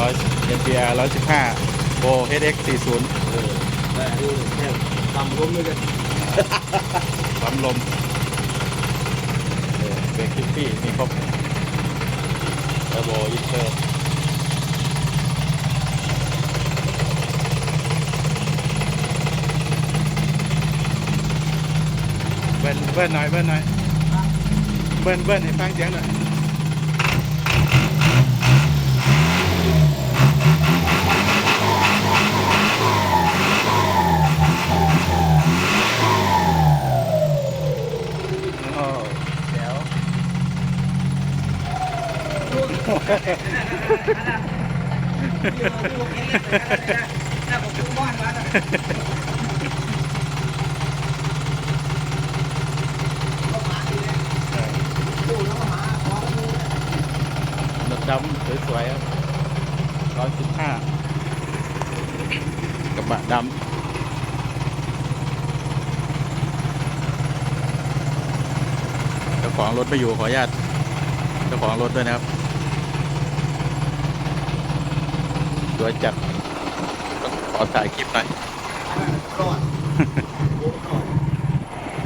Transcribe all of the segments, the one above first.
ร้อยเอ็นพีอาร์ร้อยสิบห้าโบเอสเอ็กสี่ศูนย์เออแต่อันนี้แค่ทำร่มด้วยกันปั๊มลมเออเบรกคิปปี้มีครบเทอร์โบอินเตอร์เบิ้ลเบิ้ลหน่อยเบิ้ลหน่อยเบิ้ลเบิ้ลให้ฟังเสียงหน่อย โอ้เดี๋ยว รถดำสวยๆครับร้อยสิบห้ากระบะดำเจ้าของรถไม่อยู่ขออนุญาตเจ้าของรถด้วยนะครับ สวยจัดต้องขอถ่ายคลิปหน่อยก่อนก่อน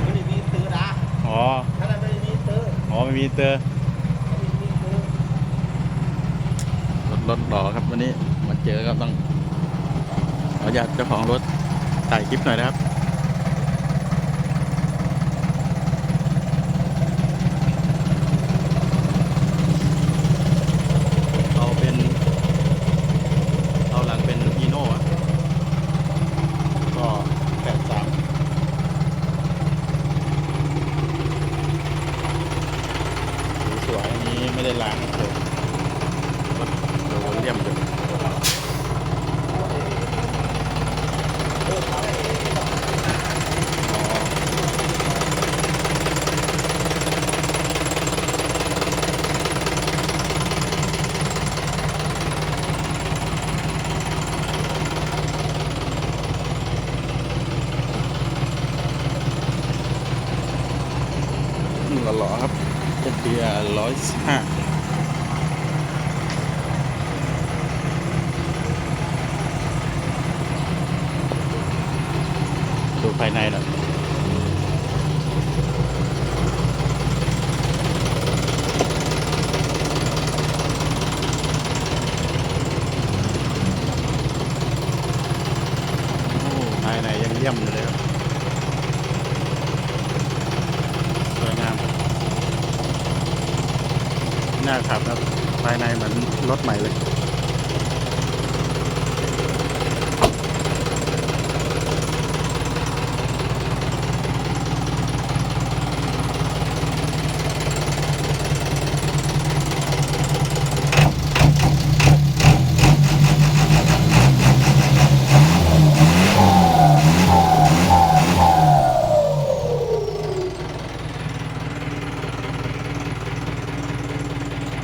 ไม่ได้มีซื้อนะอ๋อถ้าไม่ได้มีซื้ออ๋อไม่มีเตอร์ไม่ได้มีซื้อรถรถหล่อครับวันนี้มาเจอก็ต้องขออนุญาตเจ้าของรถถ่ายคลิปหน่อยนะครับ เราเป็นเราหลังเป็นอีโน่อะก็แปดสามส วยอันนี้ไม่ได้ล้างครับผมรถโดเลี่ยมอยู่อืมหล่อๆครับเป็นเบียร์ร้อยห้า ดูภายในหน่ อยโอ้ภายในยังเยี่ยมอยู่เลยครับสวยงามครับ น่าขับครับภายในเหมือนรถใหม่เลย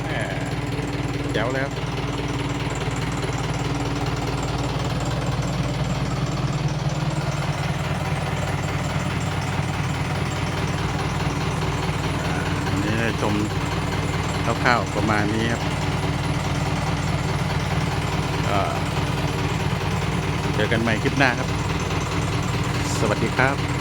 แหม่ แจ๋วเลยครับอันนี้ได้ชมคร่าวๆประมาณนี้ครับเจอกันใหม่คลิปหน้าครับ สวัสดีครับ